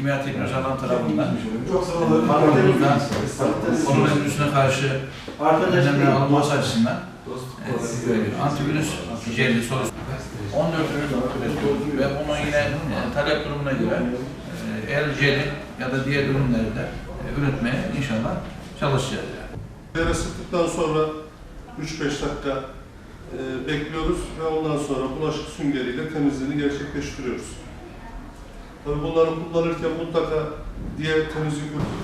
Kimya Teknoloji Alan tarafından Çok sağ olun. Bakanlığımızdan koronavirüsüne karşı önlemler alınması açısından e, antivirüs jeli sorusu. 14 ürün ve bunu yine e, talep durumuna göre e, el jeli ya da diğer ürünleri de e, üretmeye inşallah çalışacağız. Yani. Yere sıktıktan sonra 3-5 dakika e, bekliyoruz ve ondan sonra bulaşık süngeriyle temizliğini gerçekleştiriyoruz. Tabii bunları kullanırken mutlaka diğer temizlik ürünü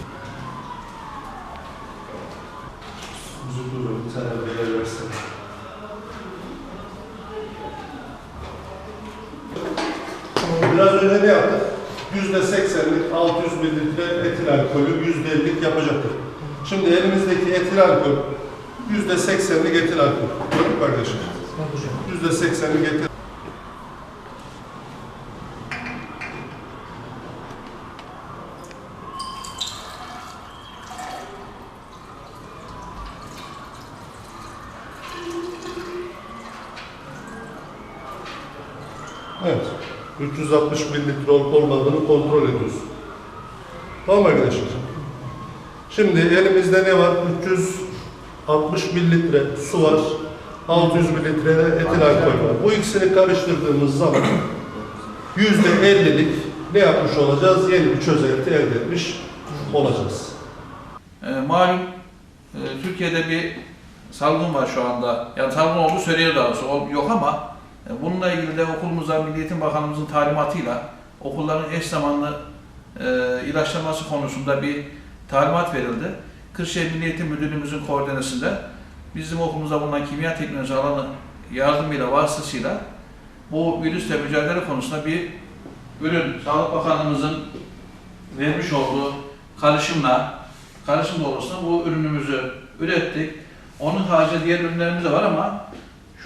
Huzurlu bir tane haber versene. Biraz önce ne yaptık? Yüzde seksenlik 600 mililitre etil alkolü yüzde ellik yapacaktık. Şimdi elimizdeki etil alkol yüzde seksenlik etil alkol. Gördün mü kardeşim? Yüzde seksenlik etil Evet. 360 mililitre olup olmadığını kontrol ediyoruz. Tamam arkadaşlar? Şimdi elimizde ne var? 360 mililitre su var. 600 mililitre etil alkol var. Bu ikisini karıştırdığımız zaman %50'lik ne yapmış olacağız? Yeni bir çözelti elde etmiş olacağız. E, malum e, Türkiye'de bir salgın var şu anda. Yani salgın olduğu söyleniyor daha doğrusu. Yok ama bununla ilgili de okulumuzda Milli Bakanımızın talimatıyla okulların eş zamanlı e, ilaçlaması konusunda bir talimat verildi. Kırşehir Milli Müdürlüğümüzün koordinasyonunda bizim okulumuzda bulunan kimya teknoloji alanı yardımıyla vasıtasıyla bu virüsle mücadele konusunda bir ürün Sağlık Bakanlığımızın vermiş olduğu karışımla karışım doğrultusunda bu ürünümüzü ürettik. Onun harici diğer ürünlerimiz de var ama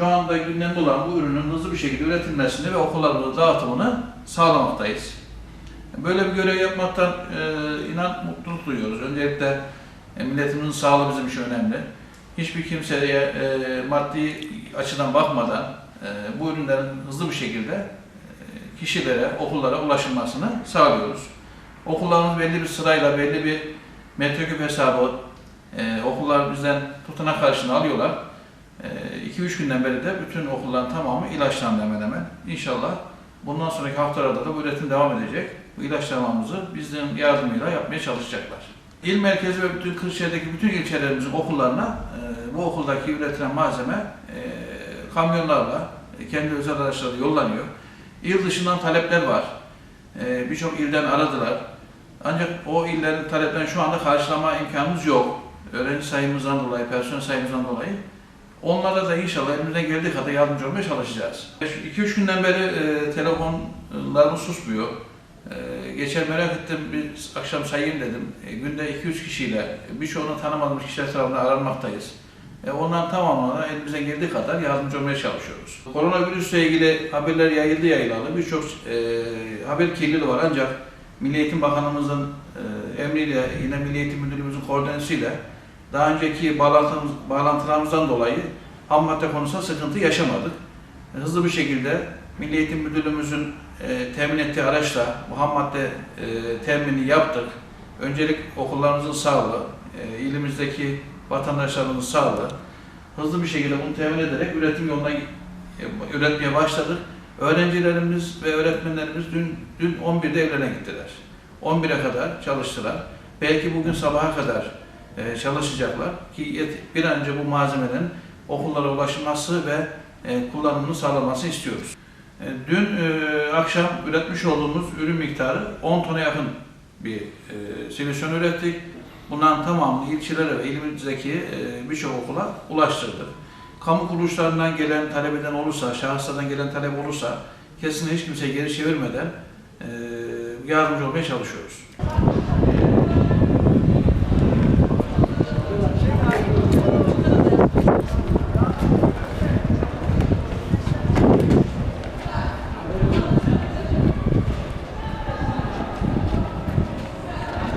şu anda gündemde olan bu ürünün hızlı bir şekilde üretilmesini ve okullarımızda dağıtımını sağlamaktayız. Böyle bir görev yapmaktan e, inan mutluluk duyuyoruz. Öncelikle e, milletimizin sağlığı bizim için önemli. Hiçbir kimseye e, maddi açıdan bakmadan e, bu ürünlerin hızlı bir şekilde e, kişilere, okullara ulaşılmasını sağlıyoruz. Okullarımız belli bir sırayla, belli bir metreküp hesabı e, okullar bizden tutana karşına alıyorlar. 2-3 günden beri de bütün okulların tamamı ilaçlandı hemen hemen. İnşallah bundan sonraki haftalarda da bu üretim devam edecek. Bu ilaçlamamızı bizlerin yardımıyla yapmaya çalışacaklar. İl merkezi ve bütün Kırşehir'deki bütün ilçelerimizin okullarına e, bu okuldaki üretilen malzeme e, kamyonlarla, e, kendi özel araçlarla yollanıyor. İl dışından talepler var. E, Birçok ilden aradılar. Ancak o illerin taleplerini şu anda karşılama imkanımız yok. Öğrenci sayımızdan dolayı, personel sayımızdan dolayı. Onlara da inşallah elimizden geldiği kadar yardımcı olmaya çalışacağız. 2-3 günden beri e, telefonlarımız susmuyor. E, geçen merak ettim, bir akşam sayayım dedim. E, günde 2-3 kişiyle, birçoğunu tanımadığımız kişiler tarafından aranmaktayız. E, onların tamamına elimizden geldiği kadar yardımcı olmaya çalışıyoruz. Koronavirüsle ilgili haberler yayıldı yayılalı. Birçok e, haber kirliliği var ancak Milli Eğitim Bakanımızın e, emriyle, yine Milli Eğitim Müdürlüğümüzün koordinasyonuyla daha önceki bağlantımız, bağlantılarımızdan dolayı ham madde konusunda sıkıntı yaşamadık. E, Hızlı bir şekilde Milli Eğitim Müdürlüğümüzün e, temin ettiği araçla bu ham madde e, temini yaptık. Öncelik okullarımızın sağlığı, e, ilimizdeki vatandaşlarımızın sağlığı. Hızlı bir şekilde bunu temin ederek üretim yoluna e, üretmeye başladık. Öğrencilerimiz ve öğretmenlerimiz dün, dün 11'de evlerine gittiler. 11'e kadar çalıştılar. Belki bugün sabaha kadar e, çalışacaklar ki bir önce bu malzemelerin okullara ulaşılması ve e, kullanımını sağlaması istiyoruz. E, dün akşam üretmiş olduğumuz ürün miktarı 10 tona yakın bir e, ürettik. Bunların tamamını ilçelere ve ilimizdeki e, birçok okula ulaştırdık. Kamu kuruluşlarından gelen talep eden olursa, şahıslardan gelen talep olursa kesinlikle hiç kimseye geri çevirmeden yardımcı olmaya çalışıyoruz.